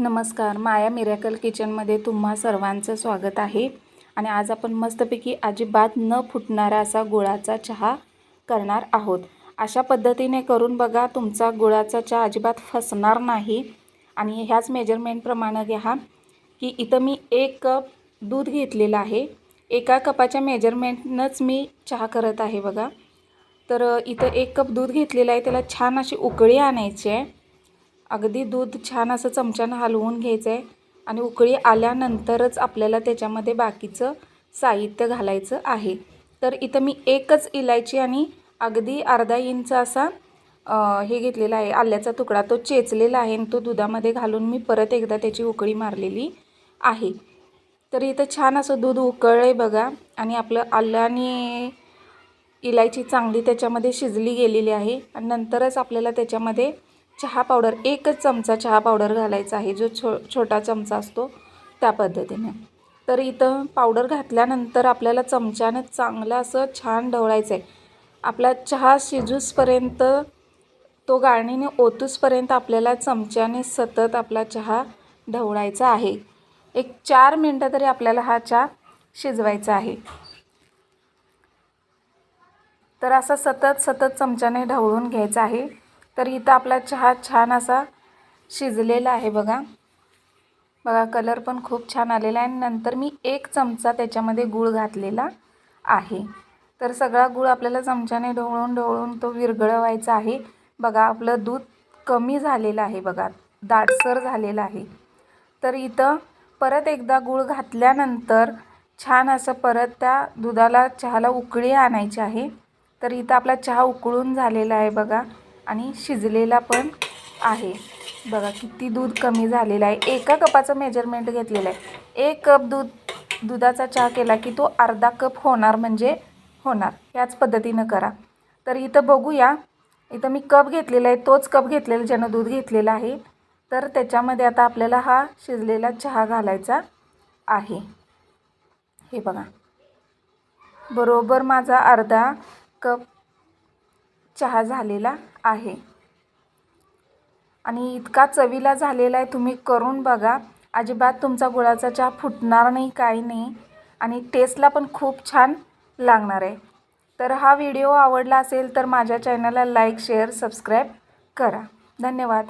नमस्कार माया मिरॅकल किचनमध्ये तुम्हा सर्वांचं स्वागत आहे. आणि आज आपण मस्तपैकी अजिबात न फुटणारा असा गुळाचा चहा करणार आहोत. अशा पद्धतीने करून बघा तुमचा गुळाचा चहा अजिबात फसणार नाही. आणि ह्याच मेजरमेंटप्रमाणे घ्या की इथं मी एक कप दूध घेतलेलं आहे. एका कपाच्या मेजरमेंटनंच मी चहा करत आहे बघा. तर इथं एक कप दूध घेतलेलं आहे. त्याला छान अशी उकळी आणायची आहे. अगदी दूध छान असं चमच्यानं हलवून घ्यायचं आहे आणि उकळी आल्यानंतरच आपल्याला त्याच्यामध्ये बाकीचं साहित्य घालायचं आहे. तर इथं मी एकच इलायची आणि अगदी अर्धा इंच असा हे घेतलेला आहे. आल्याचा तुकडा तो चेचलेला आहे आणि तो दुधामध्ये घालून मी परत एकदा त्याची उकळी मारलेली आहे. तर इथं छान असं दूध उकळलं आहे बघा आणि आपलं आलं आणि इलायची चांगली त्याच्यामध्ये शिजली गेलेली आहे आणि नंतरच आपल्याला त्याच्यामध्ये चहा पावडर एकच चमचा चहा पावडर घालायचा आहे जो छो छोटा चमचा असतो त्या पद्धतीने. तर इथं पावडर घातल्यानंतर आपल्याला चमच्यानं चांगलं असं छान ढवळायचं आहे आपला चहा शिजूसपर्यंत तो गाळणीने ओतूसपर्यंत आपल्याला चमच्याने सतत आपला चहा ढवळायचा आहे. एक चार मिनटं तरी आपल्याला हा चहा शिजवायचा आहे. तर असा सतत सतत चमच्याने ढवळून घ्यायचा आहे. तर इथं आपला चहा छान असा शिजलेला आहे बघा. बघा कलर पण खूप छान आलेला आहे. आणि नंतर मी एक चमचा त्याच्यामध्ये गूळ घातलेला आहे. तर सगळा गूळ आपल्याला चमच्याने ढवळून ढवळून तो विरघळवायचा आहे. बघा आपलं दूध कमी झालेलं आहे बघा. दाटसर झालेलं आहे. तर इथं परत एकदा गूळ घातल्यानंतर छान असं परत त्या दुधाला चहाला उकळी आणायची आहे. तर इथं आपला चहा उकळून झालेला आहे बघा. आणि शिजलेला पण आहे. बघा किती दूध कमी झालेलं आहे. एका कपाचं मेजरमेंट घेतलेलं आहे. एक कप दूध दुधाचा चहा केला की तो अर्धा कप होणार म्हणजे होणार. ह्याच पद्धतीनं करा. तर इथं बघूया. इथं मी कप घेतलेला आहे. तोच कप घेतलेला ज्यानं दूध घेतलेलं आहे. तर त्याच्यामध्ये आता आपल्याला हा शिजलेला चहा घालायचा आहे. हे बघा. बरोबर माझा अर्धा कप चहा झालेला आहे. आणि इतका चवीला झालेला आहे तुम्ही करून बघा. अजिबात तुमचा गुळाचा चहा फुटणार नाही काही नाही. आणि टेस्टला पण खूप छान लागणार आहे. तर हा व्हिडिओ आवडला असेल तर माझ्या चॅनलला लाईक शेअर सबस्क्राईब करा. धन्यवाद.